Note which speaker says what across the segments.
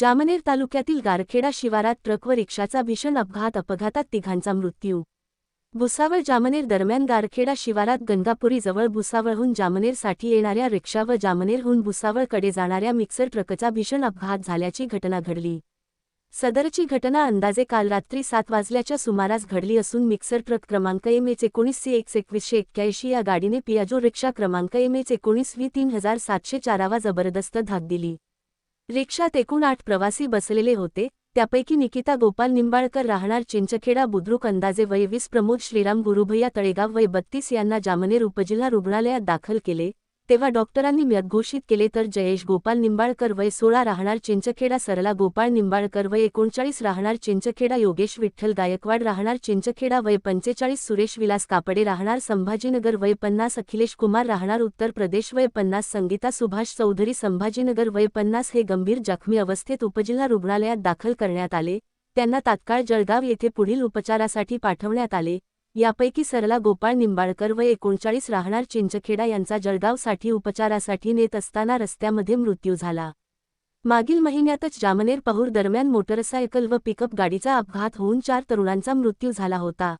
Speaker 1: जामनेर तालुक्यातील गारखेडा शिवारात ट्रक व रिक्षाचा भीषण अपघात अपघातात तिघांचा मृत्यू. भुसावळ जामनेर दरम्यान गारखेडा शिवारात गंगापुरीजवळ भुसावळहून जामनेरसाठी येणाऱ्या रिक्षा व जामनेरहून भुसावळकडे जाणाऱ्या मिक्सर ट्रकचा भीषण अपघात झाल्याची घटना घडली. सदरची घटना अंदाजे काल रात्री सात वाजल्याच्या सुमारास घडली असून मिक्सर ट्रक क्रमांक एम एच एकोणीस सी एक्स एकवीसशे एक्क्याऐंशी या गाडीने पियाजो रिक्षा क्रमांक एम एच एकोणीस व्ही तीन हजार सातशे चारावा जबरदस्त धाक दिली. रिक्षात एकूण आठ प्रवासी बसलेले होते. त्यापैकी निकिता गोपाल निंबाळकर राहणार चिंचखेडा बुद्रुक अंदाजे वय वीस प्रमोद श्रीराम गुरुभैया तळेगाव वय बत्तीस यांना जामनेर उपजिल्हा रुग्णालयात दाखल केले. तेव्हा डॉक्टरांनी मृत घोषित केले तर जयेश गोपाल निंबाळकर वय सोळा राहणार चिंचखेडा सरला गोपाळ निंबाळकर वय एकोणचाळीस राहणार चिंचखेडा योगेश विठ्ठल गायकवाड राहणार चिंचखेडा वय पंचेचाळीस सुरेश विलास कापडे राहणार संभाजीनगर वय पन्नास अखिलेश कुमार राहणार उत्तर प्रदेश वय पन्नास संगीता सुभाष चौधरी संभाजीनगर वय पन्नास हे गंभीर जखमी अवस्थेत उपजिल्हा रुग्णालयात दाखल करण्यात आले. त्यांना तात्काळ जळगाव येथे पुढील उपचारासाठी पाठवण्यात आले. यापैकी सरला गोपाळ निंबाळकर व एकोणचाळीस राहणार चिंचखेडा यांचा जळगावसाठी उपचारासाठी नेत असताना रस्त्यामध्ये मृत्यू झाला. मागील महिन्यातच जामनेर पहूर दरम्यान मोटरसायकल व पिकअप गाडीचा अपघात होऊन चार तरुणांचा मृत्यू झाला होता.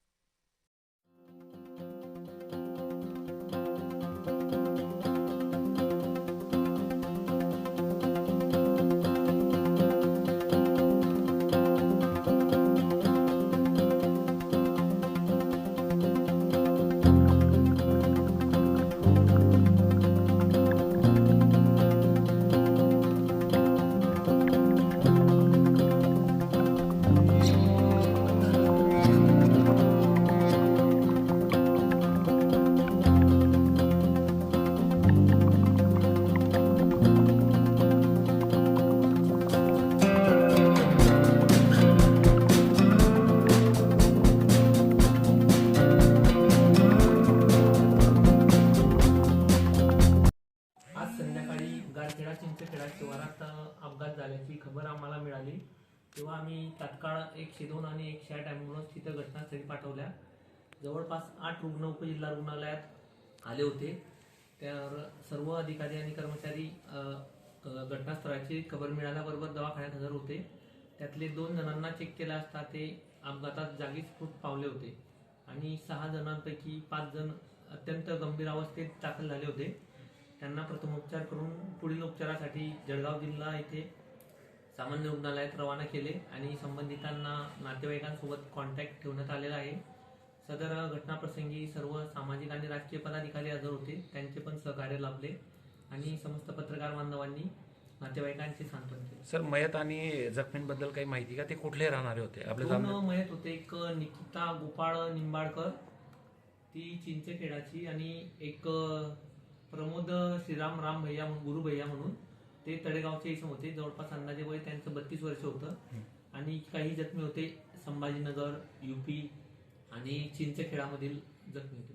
Speaker 2: याची खबर आम्हाला मिळाली. तेव्हा आम्ही तात्काळ एकशे दोन आणि एकशे आठ ॲम्ब्युलन्स तिथं घटनास्थळी पाठवल्या. जवळपास आठ रुग्ण उपजिल्हा रुग्णालयात आले होते. त्यावर सर्व अधिकारी आणि कर्मचारी घटनास्थळाची खबर मिळाल्याबरोबर दवाखान्यात हजर होते. त्यातले दोन जणांना चेक केला असता ते अपघातात जागीच फूट पावले होते आणि सहा जणांपैकी पाच जण अत्यंत गंभीर अवस्थेत दाखल झाले होते. त्यांना प्रथमोपचार करून पुढील उपचारासाठी जळगाव जिल्हा येथे सामान्य रुग्णालयात रवाना केले आणि संबंधितांना नातेवाईकांसोबत कॉन्टॅक्ट ठेवण्यात आलेला आहे. सदर घटनाप्रसंगी सर्व सामाजिक आणि राजकीय पदाधिकारी हजर होते. त्यांचे पण सहकार्य लाभले आणि समस्त पत्रकार बांधवांनी नातेवाईकांचे सांत्वन केले.
Speaker 3: सर मयत आणि जखमींबद्दल काही माहिती का? ते कुठले राहणारे होते? आपले
Speaker 2: दोन मयत होते. एक निकिता गोपाळ निंबाळकर. ती चिंचखेडाची आणि एक प्रमोद श्रीराम राम भैया म्हणून गुरु भैया म्हणून ते तळेगावचे इसम होते. जवळपास अंदाजे वय त्यांचं बत्तीस वर्ष होतं. आणि काही जखमी होते. संभाजीनगर युपी आणि चिंचखेडामधील जखमी होते